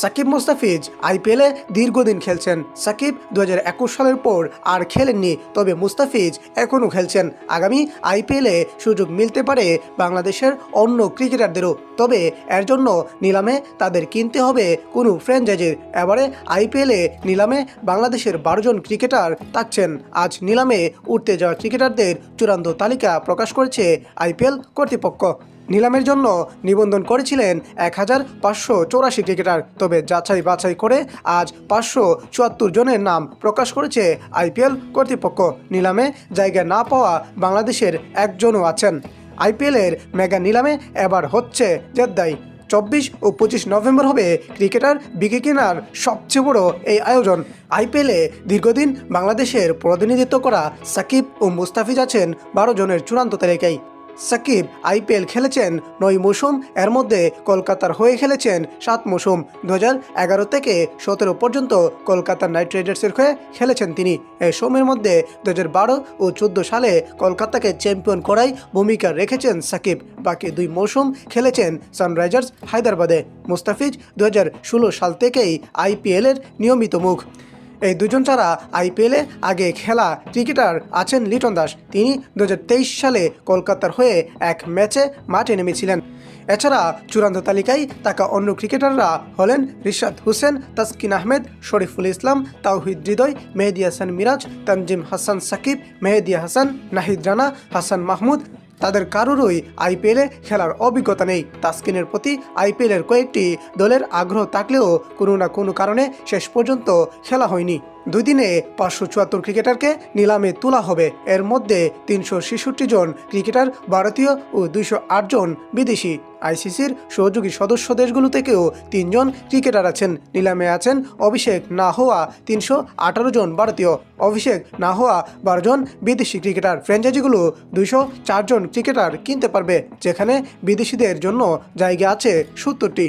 সাকিব মোস্তাফিজ আইপিএলে দীর্ঘদিন খেলছেন। সাকিব দু হাজার একুশ সালের পর আর খেলেননি, তবে মুস্তাফিজ এখনও খেলছেন। আগামী আইপিএলে সুযোগ মিলতে পারে বাংলাদেশের অন্য ক্রিকেটারদেরও। তবে এর জন্য নিলামে তাদের কিনতে হবে কোনো ফ্র্যাঞ্চাইজির। এবারে আইপিএলে নিলামে বাংলাদেশের বারোজন ক্রিকেটার থাকছেন। আজ নিলামে উঠতে যাওয়া ক্রিকেটারদের চূড়ান্ত তালিকা প্রকাশ করেছে আইপিএল কর্তৃপক্ষ। নিলামের জন্য নিবন্ধন করেছিলেন এক হাজার পাঁচশো চৌরাশি ক্রিকেটার। তবে যাচাই বাছাই করে আজ পাঁচশো চুয়াত্তর জনের নাম প্রকাশ করেছে আইপিএল কর্তৃপক্ষ। নিলামে জায়গা না পাওয়া বাংলাদেশের একজনও আছেন। আইপিএলের মেগা নিলামে এবার হচ্ছে জেদ্দাই চব্বিশ ও পঁচিশ নভেম্বর হবে ক্রিকেটার বিকে কেনার সবচেয়ে বড় এই আয়োজন। আইপিএলে দীর্ঘদিন বাংলাদেশের প্রতিনিধিত্ব করা সাকিব ও মুস্তাফিজ আছেন বারো জনের চূড়ান্ত তালিকায়। সাকিব আইপিএল খেলেছেন নয় মৌসুম, এর মধ্যে কলকাতার হয়ে খেলেছেন সাত মৌসুম। দু এগারো থেকে সতেরো পর্যন্ত কলকাতার নাইট রাইডার্সের হয়ে খেলেছেন তিনি। এই সময়ের মধ্যে দু বারো ও চোদ্দ সালে কলকাতাকে চ্যাম্পিয়ন করাই ভূমিকা রেখেছেন সাকিব। বাকি দুই মৌসুম খেলেছেন সানরাইজার্স হায়দ্রাবাদে। মুস্তাফিজ দু হাজার ষোলো সাল থেকেই আইপিএলের নিয়মিত মুখ। এই দুজন ছাড়া আইপিএলে আগে খেলা ক্রিকেটার আছেন লিটন দাস। তিনি দু হাজার তেইশ সালে কলকাতার হয়ে এক ম্যাচে মাঠে নেমেছিলেন। এছাড়া চূড়ান্ত তালিকায় থাকা অন্য ক্রিকেটাররা হলেন রিশাদ হোসেন, তাসকিন আহমেদ, শরীফুল ইসলাম, তাওহিদ হৃদয়, মেহেদি হাসান মিরাজ, তানজিম হাসান সাকিব, মেহেদি হাসান, নাহিদ রানা, হাসান মাহমুদ তাদের কারোরই আইপিএলে খেলার অভিজ্ঞতা নেই। তাসকিনের প্রতি আইপিএলের কয়েকটি দলের আগ্রহ থাকলেও কোনো না কোনো কারণে শেষ পর্যন্ত খেলা হয়নি। দুই দিনে পাঁচশো চুয়াত্তর ক্রিকেটারকে নিলামে তোলা হবে। এর মধ্যে তিনশো ছেষট্টি জন ক্রিকেটার, ভারতীয় ও দুইশো আট জন বিদেশি। আইসিসির সহযোগী সদস্য দেশগুলো থেকেও তিনজন ক্রিকেটার আছেন। নিলামে আছেন অভিষেক না হওয়া তিনশো আঠারো জন ভারতীয়। অভিষেক না হওয়া বারো জন বিদেশি ক্রিকেটার। ফ্র্যাঞ্চাইজিগুলো দুইশো চারজন ক্রিকেটার কিনতে পারবে, যেখানে বিদেশিদের জন্য জায়গা আছে সত্তরটি।